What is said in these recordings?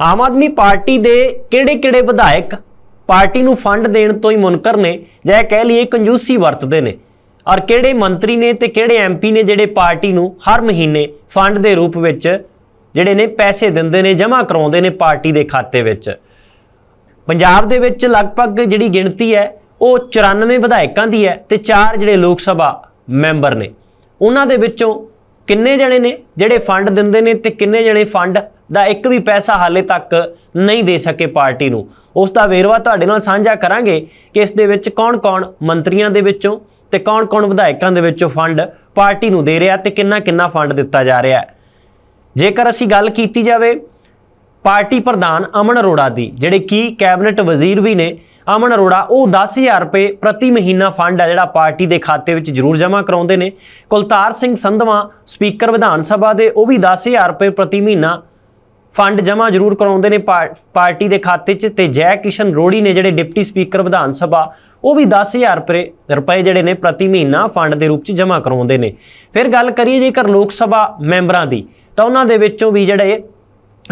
Aam Aadmi party ਦੇ ਕਿਹੜੇ-ਕਿਹੜੇ ਵਿਧਾਇਕ party ਨੂੰ ਫੰਡ ਦੇਣ ਤੋਂ ਹੀ ਮੁਨਕਰ ਨੇ ਜਾਂ ਇਹ ਕਹਿ ਲਈਏ ਕੰਜੂਸੀ ਵਰਤਦੇ ਨੇ? ਔਰ ਕਿਹੜੇ ਮੰਤਰੀ ਨੇ ਤੇ ਕਿਹੜੇ ਐਮਪੀ ਨੇ ਜਿਹੜੇ ਪਾਰਟੀ ਨੂੰ ਹਰ ਮਹੀਨੇ ਫੰਡ ਦੇ ਰੂਪ ਵਿੱਚ ਜਿਹੜੇ ਨੇ ਪੈਸੇ ਦਿੰਦੇ ਨੇ, ਜਮ੍ਹਾਂ ਕਰਾਉਂਦੇ ਨੇ ਪਾਰਟੀ ਦੇ ਖਾਤੇ ਵਿੱਚ? ਪੰਜਾਬ ਦੇ ਵਿੱਚ ਲਗਭਗ ਜਿਹੜੀ ਗਿਣਤੀ ਹੈ, ਉਹ 94 ਵਿਧਾਇਕਾਂ ਦੀ ਹੈ ਤੇ 4 ਜਿਹੜੇ ਲੋਕ ਸਭਾ ਮੈਂਬਰ ਨੇ। ਉਹਨਾਂ ਦੇ ਵਿੱਚੋਂ ਕਿੰਨੇ ਜਣੇ ਨੇ ਜਿਹੜੇ ਫੰਡ ਦਿੰਦੇ ਨੇ ਤੇ ਕਿੰਨੇ ਜਣੇ ਫੰਡ ਦਾ ਇੱਕ ਵੀ ਪੈਸਾ ਹਾਲੇ ਤੱਕ ਨਹੀਂ ਦੇ ਸਕੇ ਪਾਰਟੀ ਨੂੰ। ਉਸ ਦਾ ਵੇਰਵਾ ਤੁਹਾਡੇ ਨਾਲ ਸਾਂਝਾ ਕਰਾਂਗੇ ਕਿ ਇਸ ਦੇ ਵਿੱਚ ਕੌਣ-ਕੌਣ ਮੰਤਰੀਆਂ ਦੇ ਵਿੱਚੋਂ ਤੇ ਕੌਣ-ਕੌਣ ਵਿਧਾਇਕਾਂ ਦੇ ਵਿੱਚੋਂ ਫੰਡ ਪਾਰਟੀ ਨੂੰ ਦੇ ਰਿਹਾ ਤੇ ਕਿੰਨਾ-ਕਿੰਨਾ ਫੰਡ ਦਿੱਤਾ ਜਾ ਰਿਹਾ ਹੈ। ਜੇਕਰ ਅਸੀਂ ਗੱਲ ਕੀਤੀ ਜਾਵੇ ਪਾਰਟੀ ਪ੍ਰਧਾਨ ਅਮਨ ਅਰੋੜਾ ਦੀ, ਜਿਹੜੇ ਕੀ ਕੈਬਨਿਟ ਵਜ਼ੀਰ ਵੀ ਨੇ, ਅਮਨ ਅਰੋੜਾ ਉਹ 10000 ਰੁਪਏ ਪ੍ਰਤੀ ਮਹੀਨਾ ਫੰਡ ਆ ਜਿਹੜਾ ਪਾਰਟੀ ਦੇ ਖਾਤੇ ਵਿੱਚ ਜ਼ਰੂਰ ਜਮ੍ਹਾਂ ਕਰਾਉਂਦੇ ਨੇ। ਕੁਲਤਾਰ ਸਿੰਘ ਸੰਧਵਾ, ਸਪੀਕਰ ਵਿਧਾਨ ਸਭਾ ਦੇ, ਉਹ ਵੀ 10000 ਰੁਪਏ ਪ੍ਰਤੀ ਮਹੀਨਾ ਫੰਡ ਜਮ੍ਹਾਂ ਜ਼ਰੂਰ ਕਰਾਉਂਦੇ ਨੇ ਪਾ- ਪਾਰਟੀ ਦੇ ਖਾਤੇ 'ਚ ਤੇ ਜੈ ਕਿਸ਼ਨ ਰੋੜੀ ਨੇ ਜਿਹੜੇ ਡਿਪਟੀ ਸਪੀਕਰ ਵਿਧਾਨ ਸਭਾ, ਉਹ ਵੀ 10000 ਰੁਪਏ ਰੁਪਏ ਜਿਹੜੇ ਨੇ ਪ੍ਰਤੀ ਮਹੀਨਾ ਫੰਡ ਦੇ ਰੂਪ 'ਚ ਜਮ੍ਹਾਂ ਕਰਾਉਂਦੇ ਨੇ। ਫਿਰ ਗੱਲ ਕਰੀਏ ਜੇਕਰ ਲੋਕ ਸਭਾ ਮੈਂਬਰਾਂ ਦੀ, ਤਾਂ ਉਹਨਾਂ ਦੇ ਵਿੱਚੋਂ ਵੀ ਜਿਹੜੇ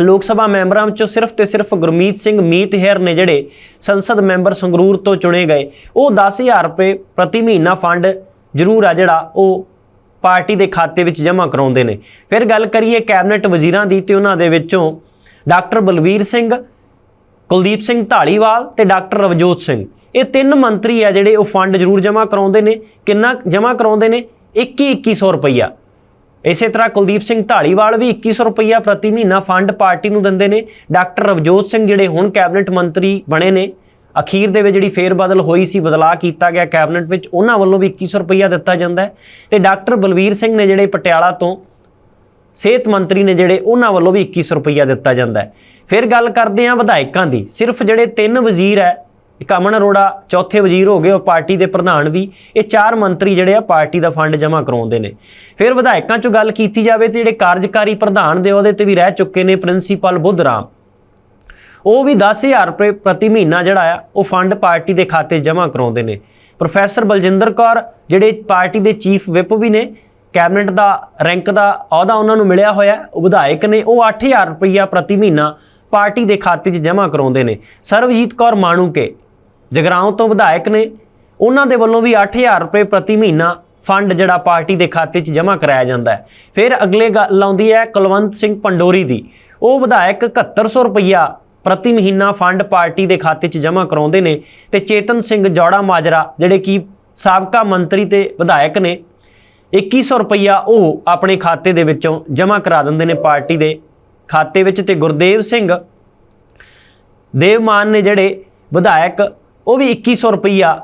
ਲੋਕ ਸਭਾ ਮੈਂਬਰਾਂ ਵਿੱਚੋਂ ਸਿਰਫ ਤੇ ਸਿਰਫ ਗੁਰਮੀਤ ਸਿੰਘ ਮੀਤ ਹੈਰ ਨੇ ਜਿਹੜੇ ਸੰਸਦ ਮੈਂਬਰ ਸੰਗਰੂਰ ਤੋਂ ਚੁਣੇ ਗਏ, ਉਹ 10000 ਰੁਪਏ ਪ੍ਰਤੀ ਮਹੀਨਾ ਫੰਡ ਜ਼ਰੂਰ ਆ ਜਿਹੜਾ ਉਹ ਪਾਰਟੀ ਦੇ ਖਾਤੇ ਵਿੱਚ ਜਮ੍ਹਾਂ ਕਰਾਉਂਦੇ ਨੇ। ਫਿਰ ਗੱਲ ਕਰੀਏ ਕੈਬਨਿਟ ਵਜ਼ੀਰਾਂ ਦੀ ਤੇ ਉਹਨਾਂ ਦੇ ਵਿੱਚੋਂ ਡਾਕਟਰ ਬਲਵੀਰ ਸਿੰਘ, ਕੁਲਦੀਪ ਸਿੰਘ ਢਾਲੀਵਾਲ ਤੇ ਡਾਕਟਰ ਰਵਜੋਤ ਸਿੰਘ। ਇਹ ਤਿੰਨ ਮੰਤਰੀ ਆ ਜਿਹੜੇ ਉਹ ਫੰਡ ਜ਼ਰੂਰ ਜਮ੍ਹਾਂ ਕਰਾਉਂਦੇ ਨੇ। ਕਿੰਨਾ ਜਮ੍ਹਾਂ ਕਰਾਉਂਦੇ ਨੇ? 21 2100 ਰੁਪਈਆ। ਇਸੇ ਤਰ੍ਹਾਂ ਕੁਲਦੀਪ ਸਿੰਘ ਢਾਲੀਵਾਲ ਵੀ 2100 ਰੁਪਈਆ ਪ੍ਰਤੀ ਮਹੀਨਾ ਫੰਡ ਪਾਰਟੀ ਨੂੰ ਦਿੰਦੇ ਨੇ। ਡਾਕਟਰ ਰਵਜੋਤ ਸਿੰਘ ਜਿਹੜੇ ਹੁਣ ਕੈਬਨਿਟ ਮੰਤਰੀ ਬਣੇ ਨੇ ਅਖੀਰ ਦੇ ਵਿੱਚ ਜਿਹੜੀ ਫੇਰ ਬਦਲ ਹੋਈ ਸੀ, ਬਦਲਾਅ ਕੀਤਾ ਗਿਆ ਕੈਬਨਿਟ ਵਿੱਚ, ਉਹਨਾਂ ਵੱਲੋਂ ਵੀ 2100 ਰੁਪਈਆ ਦਿੱਤਾ ਜਾਂਦਾ ਹੈ। ਤੇ ਡਾਕਟਰ ਬਲਵੀਰ ਸਿੰਘ ਨੇ ਜਿਹੜੇ ਪਟਿਆਲਾ ਤੋਂ ਸਿਹਤ ਮੰਤਰੀ ਨੇ ਜਿਹੜੇ, ਉਹਨਾਂ ਵੱਲੋਂ ਵੀ 2100 ਰੁਪਈਆ ਦਿੱਤਾ ਜਾਂਦਾ ਹੈ। ਫਿਰ ਗੱਲ ਕਰਦੇ ਹਾਂ ਵਿਧਾਇਕਾਂ ਦੀ। ਸਿਰਫ ਜਿਹੜੇ ਤਿੰਨ ਵਜ਼ੀਰ ਹੈ, ਇੱਕ ਅਮਨ ਅਰੋੜਾ, ਚੌਥੇ ਵਜ਼ੀਰ ਹੋ ਗਏ ਉਹ ਪਾਰਟੀ ਦੇ ਪ੍ਰਧਾਨ ਵੀ, ਇਹ ਚਾਰ ਮੰਤਰੀ ਜਿਹੜੇ ਆ, ਪਾਰਟੀ ਦਾ ਫੰਡ ਜਮ੍ਹਾਂ ਕਰਾਉਂਦੇ ਨੇ। ਫਿਰ ਵਿਧਾਇਕਾਂ 'ਚੋਂ ਗੱਲ ਕੀਤੀ ਜਾਵੇ ਤੇ ਜਿਹੜੇ ਕਾਰਜਕਾਰੀ ਪ੍ਰਧਾਨ ਦੇ ਉਹਦੇ ਤੇ ਵੀ ਰਹਿ ਚੁੱਕੇ ਨੇ, ਪ੍ਰਿੰਸੀਪਲ ਬੁੱਧਰਾਮ। ਉਹ ਵੀ 10000 ਰੁਪਏ ਪ੍ਰਤੀ ਮਹੀਨਾ ਜਿਹੜਾ ਆ, ਉਹ ਫੰਡ ਪਾਰਟੀ ਦੇ ਖਾਤੇ ਜਮ੍ਹਾਂ ਕਰਾਉਂਦੇ ਨੇ। ਪ੍ਰੋਫੈਸਰ ਬਲਜਿੰਦਰ ਕੌਰ, ਜਿਹੜੇ ਪਾਰਟੀ ਦੇ ਚੀਫ ਵਿਪ ਵੀ ਨੇ, ਕੈਬਨਿਟ ਦਾ, ਰੈਂਕ ਦਾ ਅਹੁਦਾ ਉਹਨਾਂ ਨੂੰ ਮਿਲਿਆ ਹੋਇਆ ਉਹ ਵਿਧਾਇਕ ਨੇ ਉਹ 8000 ਰੁਪਈਆ ਪ੍ਰਤੀ ਮਹੀਨਾ ਪਾਰਟੀ ਦੇ ਖਾਤੇ 'ਚ ਜਮ੍ਹਾਂ ਕਰਾਉਂਦੇ ਨੇ। ਸਰਵਜੀਤ ਕੌਰ ਮਾਣੂਕੇ, ਜਗਰਾਉਂ ਤੋਂ ਵਿਧਾਇਕ ਨੇ, ਉਹਨਾਂ ਦੇ ਵੱਲੋਂ ਵੀ 8000 ਰੁਪਏ ਪ੍ਰਤੀ ਮਹੀਨਾ ਫੰਡ ਜਿਹੜਾ ਪਾਰਟੀ ਦੇ ਖਾਤੇ 'ਚ ਜਮ੍ਹਾਂ ਕਰਾਇਆ ਜਾਂਦਾ ਹੈ। ਫਿਰ ਅਗਲੇ ਗੱਲ ਆਉਂਦੀ ਹੈ ਕੁਲਵੰਤ ਸਿੰਘ ਪੰਡੋਰੀ ਦੀ। ਉਹ ਵਿਧਾਇਕ 7100 ਰੁਪਈਆ ਪ੍ਰਤੀ ਮਹੀਨਾ ਫੰਡ ਪਾਰਟੀ ਦੇ ਖਾਤੇ 'ਚ ਜਮ੍ਹਾਂ ਕਰਾਉਂਦੇ ਨੇ ਤੇ ਚੇਤਨ ਸਿੰਘ ਜੋੜਾ ਮਾਜਰਾ, ਜਿਹੜੇ ਕਿ ਸਾਬਕਾ ਮੰਤਰੀ ਤੇ ਵਿਧਾਇਕ ਨੇ 2100 ਰੁਪਈਆ ਉਹ ਆਪਣੇ ਖਾਤੇ ਦੇ ਵਿੱਚੋਂ ਜਮ੍ਹਾਂ ਕਰਾ ਦਿੰਦੇ ਨੇ ਪਾਰਟੀ ਦੇ ਖਾਤੇ ਵਿੱਚ ਤੇ ਗੁਰਦੇਵ ਸਿੰਘ ਦੇਵਮਾਨ ਨੇ ਜਿਹੜੇ ਵਿਧਾਇਕ, ਉਹ ਵੀ 2100 ਰੁਪਈਆ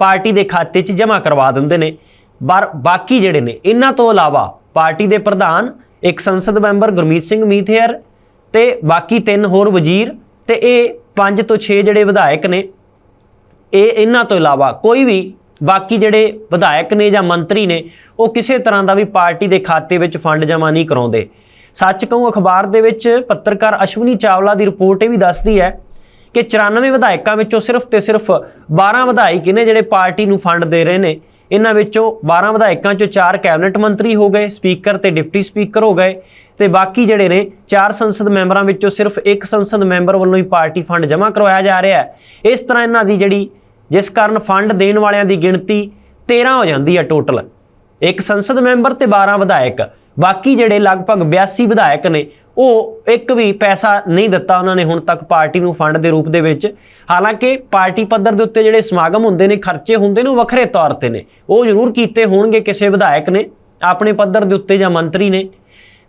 ਪਾਰਟੀ ਦੇ ਖਾਤੇ 'ਚ ਜਮ੍ਹਾਂ ਕਰਵਾ ਦਿੰਦੇ ਨੇ। ਪਰ ਬਾਕੀ ਜਿਹੜੇ ਨੇ, ਇਹਨਾਂ ਤੋਂ ਇਲਾਵਾ ਪਾਰਟੀ ਦੇ ਪ੍ਰਧਾਨ, ਇੱਕ ਸੰਸਦ ਮੈਂਬਰ ਗੁਰਮੀਤ ਸਿੰਘ ਮੀਥੇਰ ਤੇ ਬਾਕੀ ਤਿੰਨ ਹੋਰ ਵਜ਼ੀਰ ਤੇ ਇਹ 5 ਤੋਂ 6 ਜਿਹੜੇ ਵਿਧਾਇਕ ਨੇ। ਇਹ ਇਹਨਾਂ ਤੋਂ ਇਲਾਵਾ ਕੋਈ ਵੀ ਬਾਕੀ ਜਿਹੜੇ ਵਿਧਾਇਕ ਨੇ ਜਾਂ ਮੰਤਰੀ ਨੇ, ਉਹ ਕਿਸੇ ਤਰ੍ਹਾਂ ਦਾ ਵੀ ਪਾਰਟੀ ਦੇ ਖਾਤੇ ਵਿੱਚ ਫੰਡ ਜਮ੍ਹਾਂ ਨਹੀਂ ਕਰਾਉਂਦੇ। ਸੱਚ ਕਹੂੰ, ਅਖਬਾਰ ਦੇ ਵਿੱਚ ਪੱਤਰਕਾਰ ਅਸ਼ਵਨੀ ਚਾਵਲਾ ਦੀ ਰਿਪੋਰਟ ਇਹ ਵੀ ਦੱਸਦੀ ਹੈ ਕਿ 94 ਵਿਧਾਇਕਾਂ ਵਿੱਚੋਂ ਸਿਰਫ ਤੇ ਸਿਰਫ 12 ਵਿਧਾਇਕ ਨੇ ਜਿਹੜੇ ਪਾਰਟੀ ਨੂੰ ਫੰਡ ਦੇ ਰਹੇ ਨੇ। ਇਹਨਾਂ ਵਿੱਚੋਂ 12 ਵਿਧਾਇਕਾਂ ਚੋਂ 4 ਕੈਬਨਿਟ ਮੰਤਰੀ ਹੋ ਗਏ, ਸਪੀਕਰ ਤੇ ਡਿਪਟੀ ਸਪੀਕਰ ਹੋ ਗਏ। ਤੇ ਬਾਕੀ ਜਿਹੜੇ ਨੇ, ਚਾਰ ਸੰਸਦ ਮੈਂਬਰਾਂ ਵਿੱਚੋਂ ਸਿਰਫ ਇੱਕ ਸੰਸਦ ਮੈਂਬਰ ਵੱਲੋਂ ਹੀ ਪਾਰਟੀ ਫੰਡ ਜਮ੍ਹਾਂ ਕਰਵਾਇਆ ਜਾ ਰਿਹਾ ਹੈ। ਇਸ ਤਰ੍ਹਾਂ ਇਹਨਾਂ ਦੀ ਜਿਹੜੀ, ਜਿਸ ਕਾਰਨ ਫੰਡ ਦੇਣ ਵਾਲਿਆਂ ਦੀ ਗਿਣਤੀ 13 ਹੋ ਜਾਂਦੀ ਹੈ ਟੋਟਲ ਇੱਕ ਸੰਸਦ ਮੈਂਬਰ ਤੇ 12 ਵਿਧਾਇਕ, ਬਾਕੀ ਜਿਹੜੇ ਲਗਭਗ 82 ਵਿਧਾਇਕ ਨੇ, ਉਹ ਇੱਕ ਵੀ ਪੈਸਾ ਨਹੀਂ ਦਿੱਤਾ ਉਹਨਾਂ ਨੇ ਹੁਣ ਤੱਕ ਪਾਰਟੀ ਨੂੰ ਫੰਡ ਦੇ ਰੂਪ ਦੇ ਵਿੱਚ। ਹਾਲਾਂਕਿ ਪਾਰਟੀ ਪੱਧਰ ਦੇ ਉੱਤੇ ਜਿਹੜੇ ਸਮਾਗਮ ਹੁੰਦੇ ਨੇ, ਖਰਚੇ ਹੁੰਦੇ ਨੇ, ਉਹ ਵੱਖਰੇ ਤੌਰ ਤੇ ਨੇ। ਉਹ ਜ਼ਰੂਰ ਕੀਤੇ ਹੋਣਗੇ ਕਿਸੇ ਵਿਧਾਇਕ ਨੇ, ਆਪਣੇ ਪੱਧਰ ਦੇ ਉੱਤੇ ਜਾਂ ਮੰਤਰੀ ਨੇ।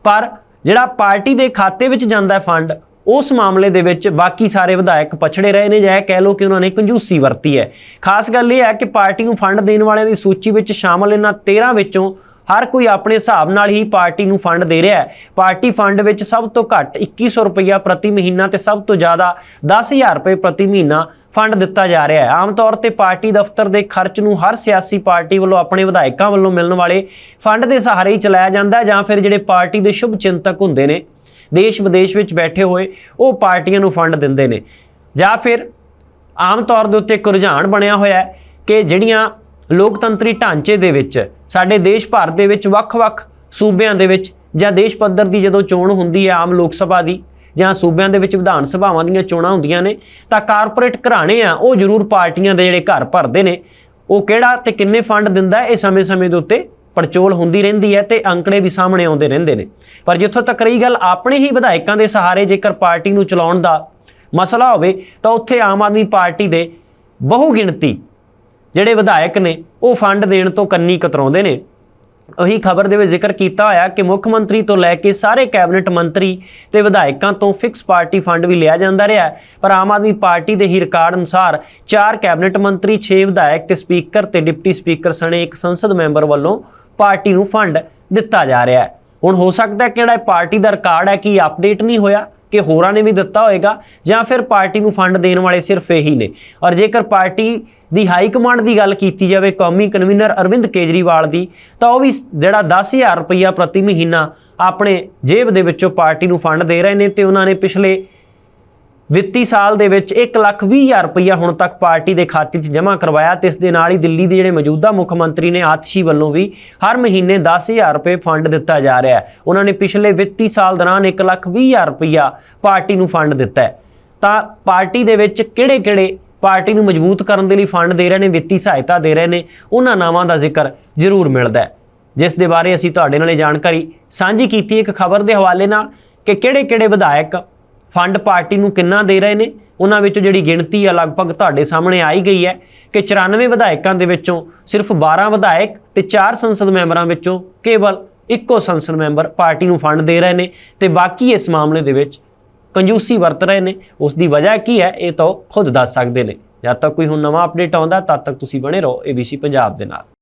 ਪਰ ਜਿਹੜਾ ਪਾਰਟੀ ਦੇ ਖਾਤੇ ਵਿੱਚ ਜਾਂਦਾ ਫੰਡ, ਉਸ ਮਾਮਲੇ ਦੇ ਵਿੱਚ ਬਾਕੀ ਸਾਰੇ ਵਿਧਾਇਕ ਪਛੜੇ ਰਹੇ ਨੇ ਜਾਂ ਕਹਿ ਲਓ ਕਿ ਉਹਨਾਂ ਨੇ ਕੰਜੂਸੀ ਵਰਤੀ ਹੈ। ਖਾਸ ਗੱਲ ਇਹ ਹੈ ਕਿ ਪਾਰਟੀ ਨੂੰ ਫੰਡ ਦੇਣ ਵਾਲਿਆਂ ਦੀ ਸੂਚੀ ਵਿੱਚ ਸ਼ਾਮਲ ਇਹਨਾਂ 13 ਵਿੱਚੋਂ ਹਰ ਕੋਈ ਆਪਣੇ ਹਿਸਾਬ ਨਾਲ ਹੀ ਪਾਰਟੀ ਨੂੰ ਫੰਡ ਦੇ ਰਿਹਾ ਹੈ। ਪਾਰਟੀ ਫੰਡ ਵਿੱਚ ਸਭ ਤੋਂ ਘੱਟ 2100 ਰੁਪਇਆ ਪ੍ਰਤੀ ਮਹੀਨਾ ਤੇ ਸਭ ਤੋਂ ਜ਼ਿਆਦਾ 10000 ਰੁਪਏ ਪ੍ਰਤੀ ਮਹੀਨਾ ਫੰਡ ਦਿੱਤਾ ਜਾ ਰਿਹਾ ਹੈ। ਆਮ ਤੌਰ ਤੇ ਪਾਰਟੀ ਦਫ਼ਤਰ ਦੇ ਖਰਚ ਨੂੰ ਹਰ ਸਿਆਸੀ ਪਾਰਟੀ ਵੱਲੋਂ ਆਪਣੇ ਵਿਧਾਇਕਾਂ ਵੱਲੋਂ ਮਿਲਣ ਵਾਲੇ ਫੰਡ ਦੇ ਸਹਾਰੇ ਹੀ ਚਲਾਇਆ ਜਾਂਦਾ ਹੈ ਜਾਂ ਫਿਰ ਜਿਹੜੇ ਪਾਰਟੀ ਦੇ ਸ਼ੁਭ ਚਿੰਤਕ ਹੁੰਦੇ ਨੇ, ਦੇਸ਼ ਵਿਦੇਸ਼ ਵਿੱਚ ਬੈਠੇ ਹੋਏ, ਉਹ ਪਾਰਟੀਆਂ ਨੂੰ ਫੰਡ ਦਿੰਦੇ ਨੇ। ਜਾਂ ਫਿਰ ਆਮ ਤੌਰ ਦੇ ਉੱਤੇ ਇੱਕ ਰੁਝਾਨ ਬਣਿਆ ਹੋਇਆ ਹੈ ਕਿ ਜਿਹੜੀਆਂ ਲੋਕਤੰਤਰੀ ਢਾਂਚੇ ਦੇ ਵਿੱਚ, ਸਾਡੇ ਦੇਸ਼ ਭਰ ਦੇ ਵਿੱਚ ਵੱਖ-ਵੱਖ ਸੂਬਿਆਂ ਦੇ ਵਿੱਚ ਜਾਂ ਦੇਸ਼ ਪੱਧਰ ਦੀ ਜਦੋਂ ਚੋਣ ਹੁੰਦੀ ਹੈ ਆਮ ਲੋਕ ਸਭਾ ਦੀ ਜਾਂ ਸੂਬਿਆਂ ਦੇ ਵਿੱਚ ਵਿਧਾਨ ਸਭਾਵਾਂ ਦੀਆਂ ਚੋਣਾਂ ਹੁੰਦੀਆਂ ਨੇ, ਤਾਂ ਕਾਰਪੋਰੇਟ ਘਰਾਣੇ ਆ, ਉਹ ਜ਼ਰੂਰ ਪਾਰਟੀਆਂ ਦੇ ਜਿਹੜੇ ਘਰ ਭਰਦੇ ਨੇ। ਉਹ ਕਿਹੜਾ ਤੇ ਕਿੰਨੇ ਫੰਡ ਦਿੰਦਾ ਇਹ ਸਮੇਂ-ਸਮੇਂ ਦੇ ਉੱਤੇ ਪੜਚੋਲ ਹੁੰਦੀ ਰਹਿੰਦੀ ਹੈ ਤੇ ਅੰਕੜੇ ਵੀ ਸਾਹਮਣੇ ਆਉਂਦੇ ਰਹਿੰਦੇ ਨੇ। ਪਰ ਜਿੱਥੋਂ ਤੱਕ ਰਹੀ ਗੱਲ ਆਪਣੇ ਹੀ ਵਿਧਾਇਕਾਂ ਦੇ ਸਹਾਰੇ ਜੇਕਰ ਪਾਰਟੀ ਨੂੰ ਚਲਾਉਣ ਦਾ ਮਸਲਾ ਹੋਵੇ, ਤਾਂ ਉੱਥੇ ਆਮ ਆਦਮੀ ਪਾਰਟੀ ਦੇ ਬਹੁ ਗਿਣਤੀ ਜਿਹੜੇ ਵਿਧਾਇਕ ਨੇ, ਉਹ ਫੰਡ ਦੇਣ ਤੋਂ ਕੰਨੀ ਕਤਰਾਉਂਦੇ ਨੇ। ਉਹੀ ਖਬਰ ਦੇ ਵਿੱਚ ਜ਼ਿਕਰ ਕੀਤਾ ਹੋਇਆ ਕਿ ਮੁੱਖ ਮੰਤਰੀ ਤੋਂ ਲੈ ਕੇ ਸਾਰੇ ਕੈਬਨਿਟ ਮੰਤਰੀ ਤੇ ਵਿਧਾਇਕਾਂ ਤੋਂ ਫਿਕਸ ਪਾਰਟੀ ਫੰਡ ਵੀ ਲਿਆ ਜਾਂਦਾ ਰਿਹਾ ਪਰ ਆਮ ਆਦਮੀ ਪਾਰਟੀ ਦੇ ਹੀ ਰਿਕਾਰਡ ਅਨੁਸਾਰ ਚਾਰ ਕੈਬਨਿਟ ਮੰਤਰੀ 6 ਵਿਧਾਇਕ ਤੇ ਸਪੀਕਰ ਤੇ ਡਿਪਟੀ ਸਪੀਕਰ ਸਣੇ ਇੱਕ ਸੰਸਦ ਮੈਂਬਰ ਵੱਲੋਂ ਪਾਰਟੀ ਨੂੰ ਫੰਡ ਦਿੱਤਾ ਜਾ ਰਿਹਾ ਹੈ। ਹੁਣ ਹੋ ਸਕਦਾ ਹੈ ਕਿਹੜਾ ਪਾਰਟੀ ਦਾ ਰਿਕਾਰਡ ਹੈ ਕਿ ਅਪਡੇਟ ਨਹੀਂ ਹੋਇਆ? ਕਿ ਹੋਰਾਂ ਨੇ ਵੀ ਦਿੱਤਾ ਹੋਏਗਾ ਜਾਂ ਫਿਰ ਪਾਰਟੀ ਨੂੰ ਫੰਡ ਦੇਣ ਵਾਲੇ ਸਿਰਫ ਇਹੀ ਨੇ। ਔਰ ਜੇਕਰ ਪਾਰਟੀ ਦੀ ਹਾਈ ਕਮਾਂਡ ਦੀ ਗੱਲ ਕੀਤੀ ਜਾਵੇ ਕੌਮੀ ਕਨਵੀਨਰ ਅਰਵਿੰਦ ਕੇਜਰੀਵਾਲ ਦੀ, ਤਾਂ ਉਹ ਵੀ ਜਿਹੜਾ 10000 ਰੁਪਈਆ ਪ੍ਰਤੀ ਮਹੀਨਾ ਆਪਣੇ ਜੇਬ ਦੇ ਵਿੱਚੋਂ ਪਾਰਟੀ ਨੂੰ ਫੰਡ ਦੇ ਰਹੇ ਨੇ ਤੇ ਉਹਨਾਂ ਨੇ ਪਿਛਲੇ ਵਿੱਤੀ ਸਾਲ ਦੇ ਵਿੱਚ 1 ਲੱਖ 20 ਹਜ਼ਾਰ ਰੁਪਈਆ ਹੁਣ ਤੱਕ ਪਾਰਟੀ ਦੇ ਖਾਤੇ 'ਚ ਜਮ੍ਹਾਂ ਕਰਵਾਇਆ ਤੇ ਇਸ ਦੇ ਨਾਲ ਹੀ ਦਿੱਲੀ ਦੇ ਜਿਹੜੇ ਮੌਜੂਦਾ ਮੁੱਖ ਮੰਤਰੀ ਨੇ ਆਤਸ਼ੀ ਵੱਲੋਂ ਵੀ ਹਰ ਮਹੀਨੇ 10000 ਰੁਪਏ ਫੰਡ ਦਿੱਤਾ ਜਾ ਰਿਹਾ ਹੈ। ਉਹਨਾਂ ਨੇ ਪਿਛਲੇ ਵਿੱਤੀ ਸਾਲ ਦੌਰਾਨ 1 ਲੱਖ 20 ਹਜ਼ਾਰ ਰੁਪਈਆ ਪਾਰਟੀ ਨੂੰ ਫੰਡ ਦਿੱਤਾ ਹੈ। ਤਾਂ ਪਾਰਟੀ ਦੇ ਵਿੱਚ ਕਿਹੜੇ-ਕਿਹੜੇ ਪਾਰਟੀ ਨੂੰ ਮਜ਼ਬੂਤ ਕਰਨ ਦੇ ਲਈ ਫੰਡ ਦੇ ਰਹੇ ਨੇ, ਵਿੱਤੀ ਸਹਾਇਤਾ ਦੇ ਰਹੇ ਨੇ, ਉਹਨਾਂ ਨਾਵਾਂ ਦਾ ਜ਼ਿਕਰ ਜ਼ਰੂਰ ਮਿਲਦਾ ਹੈ। ਜਿਸ ਦੇ ਬਾਰੇ ਅਸੀਂ ਤੁਹਾਡੇ ਨਾਲ ਇਹ ਜਾਣਕਾਰੀ ਸਾਂਝੀ ਕੀਤੀ ਇੱਕ ਖਬਰ ਦੇ ਹਵਾਲੇ ਨਾਲ ਕਿ ਕਿਹੜੇ-ਕਿਹੜੇ ਵਿਧਾਇਕ ਫੰਡ ਪਾਰਟੀ ਨੂੰ ਕਿੰਨਾ ਦੇ ਰਹੇ ਨੇ, ਉਹਨਾਂ ਵਿੱਚੋਂ ਜਿਹੜੀ ਗਿਣਤੀ ਆ ਲਗਭਗ ਤੁਹਾਡੇ ਸਾਹਮਣੇ ਆਈ ਗਈ ਹੈ ਕਿ 94 ਵਿਧਾਇਕਾਂ ਦੇ ਵਿੱਚੋਂ ਸਿਰਫ 12 ਵਿਧਾਇਕ ਤੇ 4 ਸੰਸਦ ਮੈਂਬਰਾਂ ਵਿੱਚੋਂ ਕੇਵਲ ਇੱਕੋ ਸੰਸਦ ਮੈਂਬਰ ਪਾਰਟੀ ਨੂੰ ਫੰਡ ਦੇ ਰਹੇ ਨੇ ਤੇ ਬਾਕੀ ਇਸ ਮਾਮਲੇ ਦੇ ਵਿੱਚ ਕੰਜੂਸੀ ਵਰਤ ਰਹੇ ਨੇ। ਉਸ ਦੀ ਵਜ੍ਹਾ ਕੀ ਹੈ, ਇਹ ਤਾਂ ਉਹ ਖੁਦ ਦੱਸ ਸਕਦੇ ਨੇ। ਜਦ ਤੱਕ ਕੋਈ ਹੁਣ ਨਵਾਂ ਅਪਡੇਟ ਆਉਂਦਾ, ਤਦ ਤੱਕ ਤੁਸੀਂ ਬਣੇ ਰਹੋ ABC ਪੰਜਾਬ ਦੇ ਨਾਲ।